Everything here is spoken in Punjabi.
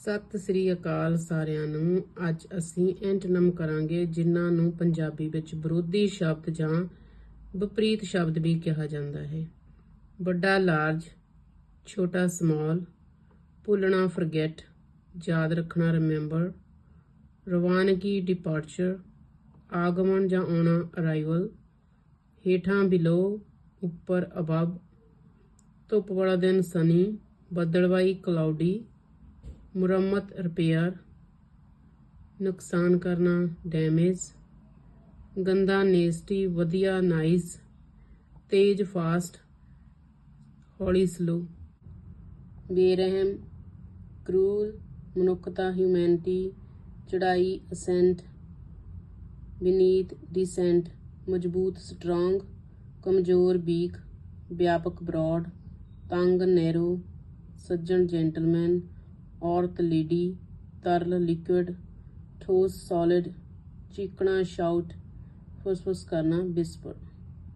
ਸਤਿ ਸ੍ਰੀ ਅਕਾਲ ਸਾਰਿਆਂ ਨੂੰ। ਅੱਜ ਅਸੀਂ ਐਂਟਨਮ ਕਰਾਂਗੇ, ਜਿਨ੍ਹਾਂ ਨੂੰ ਪੰਜਾਬੀ ਵਿੱਚ ਵਿਰੋਧੀ ਸ਼ਬਦ ਜਾਂ ਵਿਪਰੀਤ ਸ਼ਬਦ ਵੀ ਕਿਹਾ ਜਾਂਦਾ ਹੈ। ਵੱਡਾ ਲਾਰਜ, ਛੋਟਾ ਸਮਾਲ, ਭੁੱਲਣਾ ਫਰਗੇਟ ਯਾਦ ਰੱਖਣਾ ਰਿਮੈਂਬਰ ਰਵਾਨਗੀ ਡਿਪਾਰਚਰ ਆਗਮਨ ਜਾਂ ਆਉਣਾ ਅਰਾਈਵਲ ਹੇਠਾਂ ਬਿਲੋ ਉੱਪਰ ਅਬਵ ਧੁੱਪ ਵਾਲਾ ਦਿਨ ਸਨੀ ਬੱਦਲਵਾਈ ਕਲਾਉਡੀ ਮੁਰੰਮਤ ਰਿਪੇਅਰ ਨੁਕਸਾਨ ਕਰਨਾ ਡੈਮੇਜ ਗੰਦਾ ਨੇਸਟੀ ਵਧੀਆ ਨਾਈਸ ਤੇਜ਼ ਫਾਸਟ ਹੌਲੀ ਸਲੋ ਬੇਰਹਿਮ ਕਰੂਲ ਮਨੁੱਖਤਾ ਹਿਊਮੈਨਿਟੀ ਚੜਾਈ ਅਸੈਂਟ ਬੀਨੀਥ ਡਿਸੈਂਟ ਮਜ਼ਬੂਤ ਸਟਰੋਂਗ ਕਮਜ਼ੋਰ ਵੀਕ ਵਿਆਪਕ ਬ੍ਰੌਡ ਤੰਗ ਨੈਰੋ ਸੱਜਣ ਜੈਂਟਲਮੈਨ ਔਰਤ ਲੇਡੀ ਤਰਲ ਲਿਕੁਇਡ ਠੋਸ ਸੋਲਿਡ ਚੀਕਣਾ ਸ਼ਾਊਟ ਫੁਸਫੁਸ ਕਰਨਾ ਵਿਸਪਰ